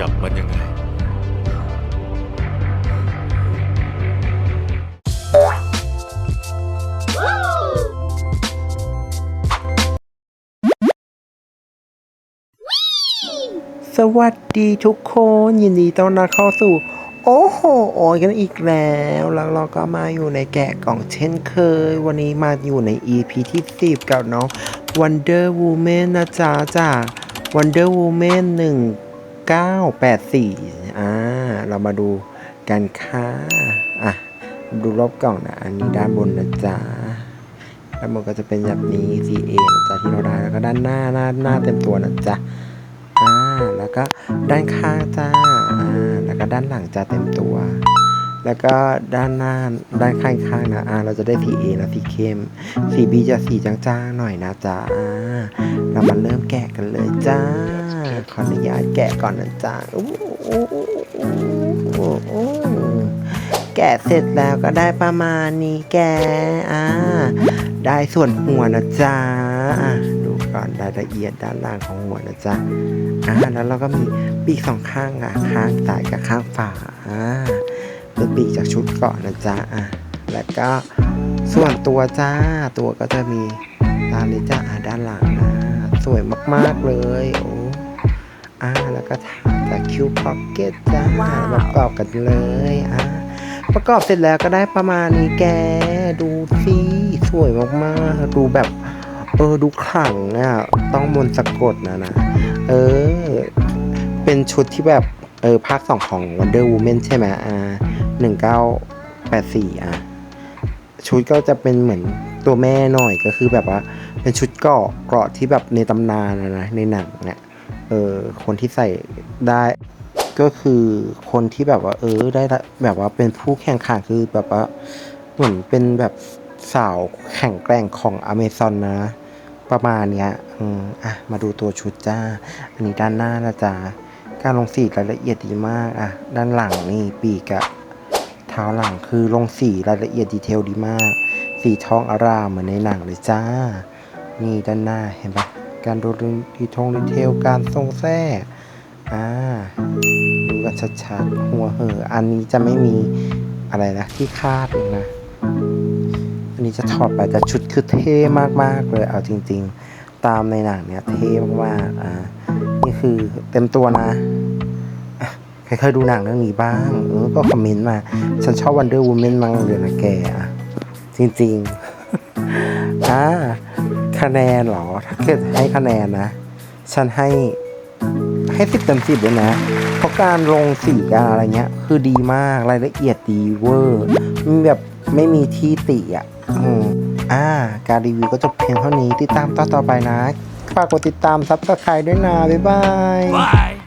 จับมันยังไง สวัสดีทุกคนยินดีต้อนรับเข้าสู่ โอ้โหโอยกันอีกแล้ว แล้วเราก็มาอยู่ในแกะกล่องเช่นเคย วันนี้มาอยู่ใน EP ที่ 10 กับน้อง Wonder Woman นะจ๊ะจาก Wonder Woman 1 1984อ่าเรามาดูกันค่ะอะดูรอบกล่องนะอันนี้ด้านบนนะจ๊ะด้านบนก็จะเป็นแบบนี้ CA นะจ๊ะที่เราได้แล้วก็ด้านหน้าหน้าหน้าเต็มตัวนะจ๊ะอ่าแล้วก็ด้านข้างจ้าอ่าแล้วก็ด้านหลังจะเต็มตัว แล้วก็ด้านหน้าด้านข้างข้างนะอ่าเราจะได้สีเอและสีเข้มสี B จะสีจางๆหน่อยนะจ๊ะอ่าเรามาเริ่มแกะกันเลยจ้า ขออนุญาตแกะก่อนนะจ๊ะแกะเสร็จแล้วก็ได้ประมาณนี้แกอ่าได้ส่วนหัวนะจ๊ะดูก่อนรายละเอียดด้านล่างของหัวนะจ๊ะอ่าแล้วเราก็มีปีกสองข้างอะข้างซ้ายกับข้างฝาอ่าเป็นปีกจากชุดเกาะนะจ๊ะอะแล้วก็ส่วนตัวจ้าตัวก็จะมีตามนี้จ้าด้านหลังนะสวยมาก ๆ เลยโอ้ อ่าแล้วก็ถามจากคิวพ็อกเก็ตจ้าประกอบกันเลยอ่าประกอบเสร็จแล้วก็ได้ประมาณนี้แกดูสิสวยมากๆ ดูแบบเออดูขลังอะต้องมนต์สะกดนะนะเออ เป็นชุดที่แบบเออภาคสองของ Wonder Woman ใช่ไหมอ่าหนึ่งเก้าแปดสี่อะ ชุดก็จะเป็นเหมือนตัวแม่หน่อยก็คือแบบว่า เป็นชุดเกราะเกราะที่แบบในตำนานนะนะในหนังเนี่ย เออคนที่ใส่ได้ก็คือคนที่แบบว่า เออได้แบบว่าเป็นผู้แข่งขันคือแบบว่าเหมือนเป็นแบบสาวแข่งแกร่งของอเมซอนนะ ประมาณเนี้ยอืมอะมาดูตัวชุดจ้า อันนี้ด้านหน้านะจ๊ะการลงสีรายละเอียดดีมากอะด้านหลังนี่ปีกอะเท้าหลังคือลงสีรายละเอียดดีเทลดีมาก สีทองอารามเหมือนในหนังเลยจ้า นี่ด้านหน้าเห็นปะ การดูดีทงดีเทลการทรงแท้อ่าดูกันชัดๆหัวเหออันนี้จะไม่มีอะไรนะที่คาดเลยนะ อันนี้จะถอดไปแต่ชุดคือเท่มากๆเลยเอาจริง ๆ ตามในหนังเนี่ยเท่มากๆอ่านี่คือเต็มตัวนะใครเคยดูหนังเรื่องนี้บ้างเออก็คอมเมนต์มา ฉันชอบ Wonder Woman มากเลยนะแกอะจริง ๆ อ่า คะแนนเหรอ ถ้าเกิดให้คะแนนนะ ฉันให้ให้สิบเต็มสิบเลยนะ เพราะการลงสีการอะไรเงี้ย คือดีมากรายละเอียดดีเวอร์มีแบบไม่มีที่ติอะอืมอ่า การรีวิวก็จบเพียงเท่านี้ ติดตามต่อต่อไปนะฝากกดติดตามซับสไครต์ด้วยนะ บ๊ายบาย Bye.